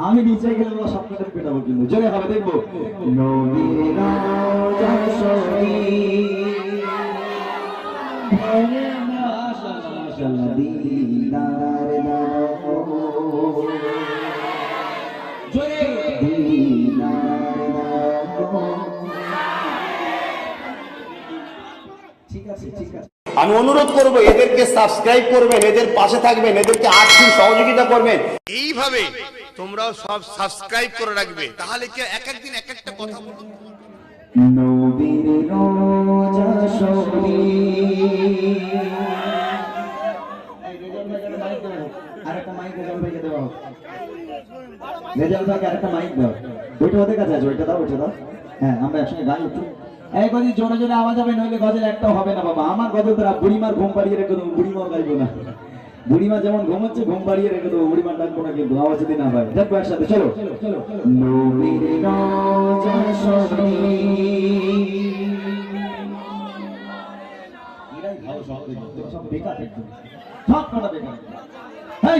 আমি নিচে গেলে ওরা সবকটা পেটাবো কিন্তু। জোরে হবে দেখব। নদীর আমি অনুরোধ করব এদেরকে সাবস্ক্রাইব করবেন এদের পাশে থাকবেন এদেরকে আর্থিক সহযোগিতা করবেন। এইভাবে তোমরাও সব সাবস্ক্রাইব করে রাখবে। তাহলে কি এক একদিন এক একটা কথা বলব নবীর রোজা শরী আরেকটা মাইক রেজাল ভাইকে দেওয়া রেজাল ভাইকে আরেকটা মাইক দাও। ওইটা ওদের কাছে আছে ওইটা দাও ওইটা দাও। হ্যাঁ আমরা একসঙ্গে গাই একটু গদি জোরে জোরে আওয়াজ হবে নইলে গজল একটাও হবে না বাবা। আমার গজল তোরা বুড়িমার ঘুম পাড়িয়ে রেখে দেবো বুড়িমাও গাইবো না। বুড়িমা যেমন ঘুমাচ্ছে ঘুম পাড়িয়ে রেখে দেবো বুড়িমার ডাকবো না কিন্তু আওয়াজ যদি না হয় দেখব একসাথে চলো। দেখো,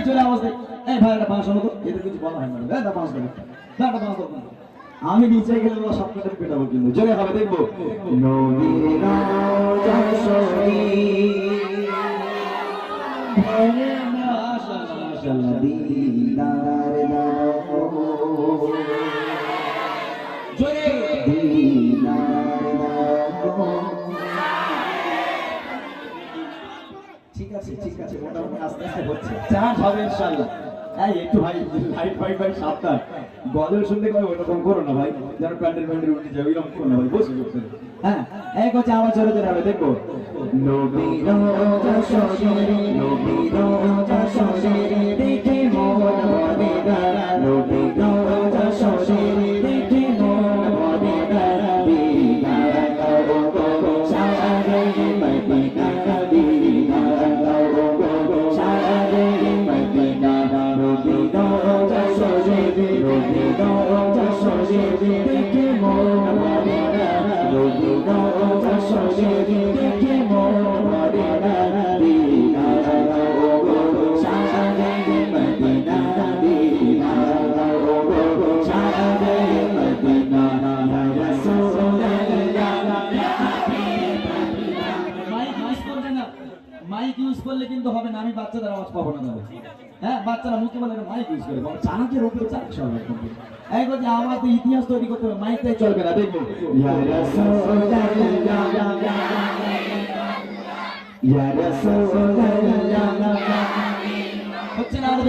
চলে আওয়াজ দে। এই ভাই একটা আনো তো। এদের কিছু বলা হয় না। এই দা বাঁশ দেবে দা একটা বাঁশ দাও আমি নিচে গেলে ওরা সব কটা পেটাবো কিন্তু। জোরে হবে দেখব। ঠিক আছে ঠিক আছে মোটামুটি আস্তে আস্তে হচ্ছে। চান্স হবে ইনশাআল্লাহ এই, একটু ভাই লাইট ফাইট ভাই, সাবধান। শুনতে কই ওরকম করো না ভাই। যেন প্যান্ডেল প্যান্ডেল উঠে যাবে না ভাই বসে হ্যাঁ এক হচ্ছে আমার জোরে জোরে হবে দেখো। নবী রোজা শরীরে নবী দেখে মন নবী রোজা শরীরে দেখে মন ভরে মাইক ইউজ করলে কিন্তু হবে না আমি বাচ্চাদের আওয়াজ পাবো না তাহলে হ্যাঁ বাচ্চারা মুখে বলে মাইক ইউজ করে বাবা চানাচের উপরে চানাচ হবে একদম এই কথা আমাদের ইতিহাস তৈরি করতে হবে মাইকটাই চলবে না দেখব। হচ্ছে না আরও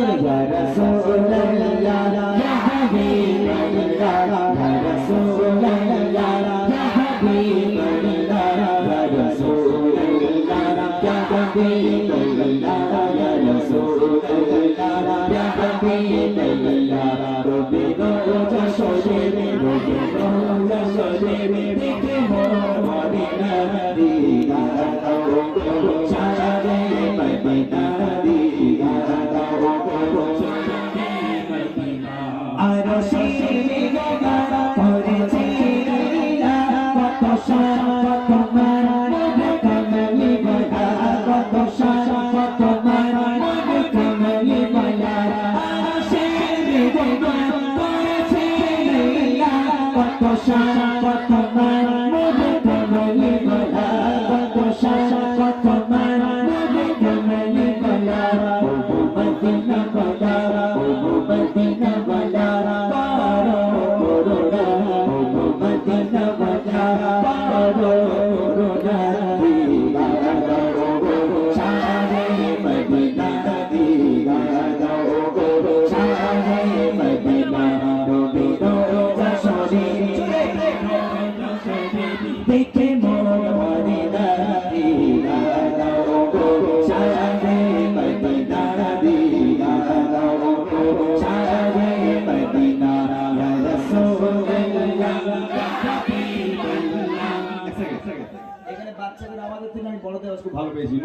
খুব ভালো পেয়েছি।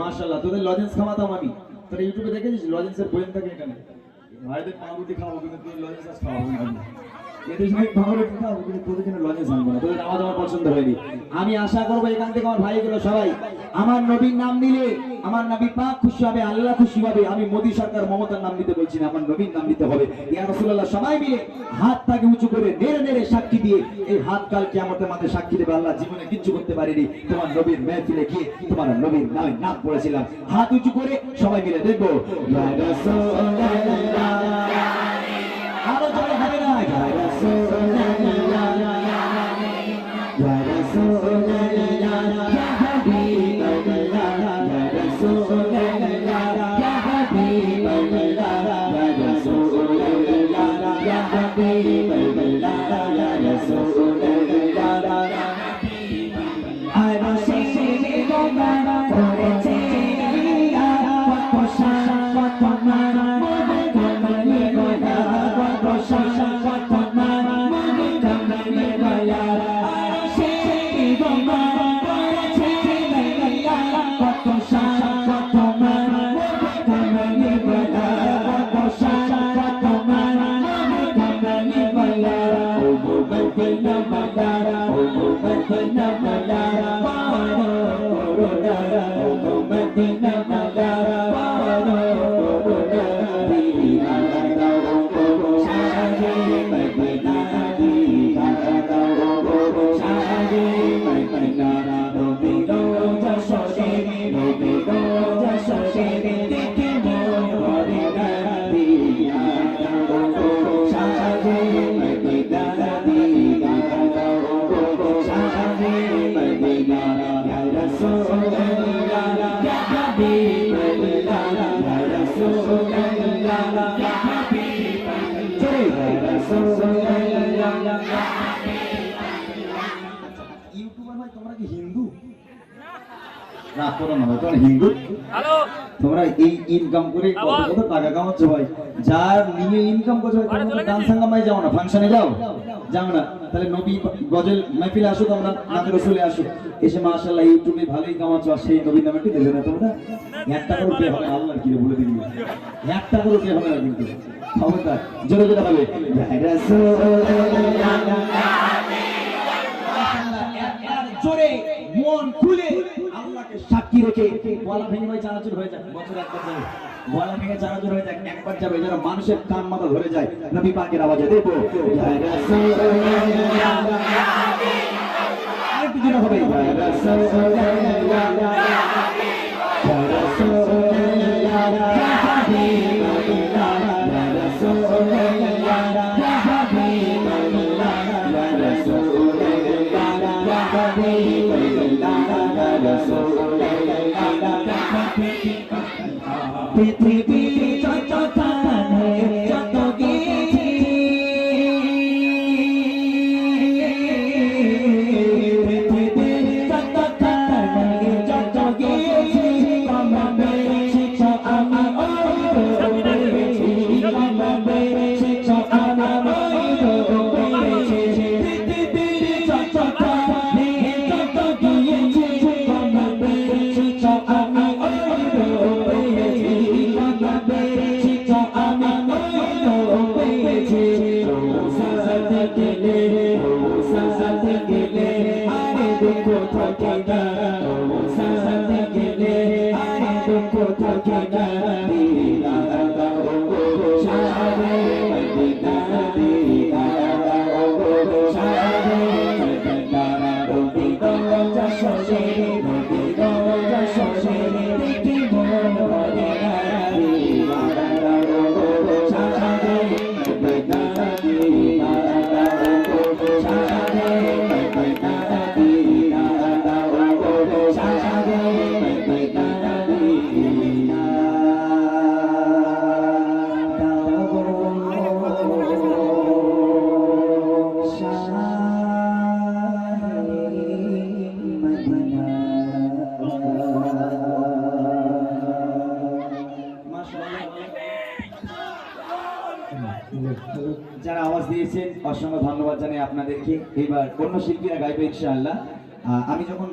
তোদের লজেন্স খাওয়াতাম আমি। ইউটিউবে দেখেছিস? লজেন্সের বইন থাকে এখানে। ভাইদের পাউরুটি কিন্তু তোদের লজেন্স আজ খাওয়াবো লজেন্স আমার পছন্দ হয়নি। আমি আশা করব এখান থেকে আমার ভাইগুলো সবাই, আমার নবীর নাম নিলে আমার নবী পাক খুশি হবে, আল্লাহ খুশি হবে, আমি মোদী সরকার মমতার নাম নিতে বলছি না, আমার নবীর নাম নিতে হবে। ইয়া রাসূলুল্লাহ, সবাই মিলে হাতটাকে উঁচু করে নেড়ে নেড়ে সাক্ষী দিয়ে এই হাত কাল কিয়ামতের মাঝে সাক্ষী দেবে, আল্লাহ জীবনে কিছু করতে পারিনি। তোমার নবীর মেহফিলে গিয়ে তোমার নবীর নামে নাম পড়েছিলাম হাত উঁচু করে সবাই মিলে দেখব, ইয়া রাসূলুল্লাহ। Namaste. সাজে মদিনা ইয়া না করো না তোমরা হিন্দু তোমরা এই ইনকাম করে কত কত টাকা কামাচ্ছ ভাই যার নিয়ে ইনকাম করছ তোমরা গান সাঙ্গামায় যাও না ফাংশনে যাও যাও না তাহলে নবী গজল মাহফিলে আসো তোমরা নাতে রসুলে আসো এসে মাশাআল্লাহ ইউটিউবে ভালোই কামাচ্ছ আর সেই নবীর নামে একটু না তোমরা একটা করে পে হবে আল্লাহ কি বলে দিবি একটা করে পে হবে না কিন্তু ক্ষমতা জোরে জোরে হবে রাসূলুল্লাহ রেখে গলা ভেঙে ভাই চানাচুর হয়ে যায় বছর একবার যাবে। গলা ভেঙে চানাচুর হয়ে যায় একবার যাবে যেন মানুষের কান মাথা ধরে যায়। নবী পাকের আওয়াজে দেখো ইয়া রাসূলুল্লাহ, পৃথিবী অসংখ্য ধন্যবাদ জানাই আপনাদেরকে এবার অন্য শিল্পীরা গাইবে ইনশাআল্লাহ। আমি যখন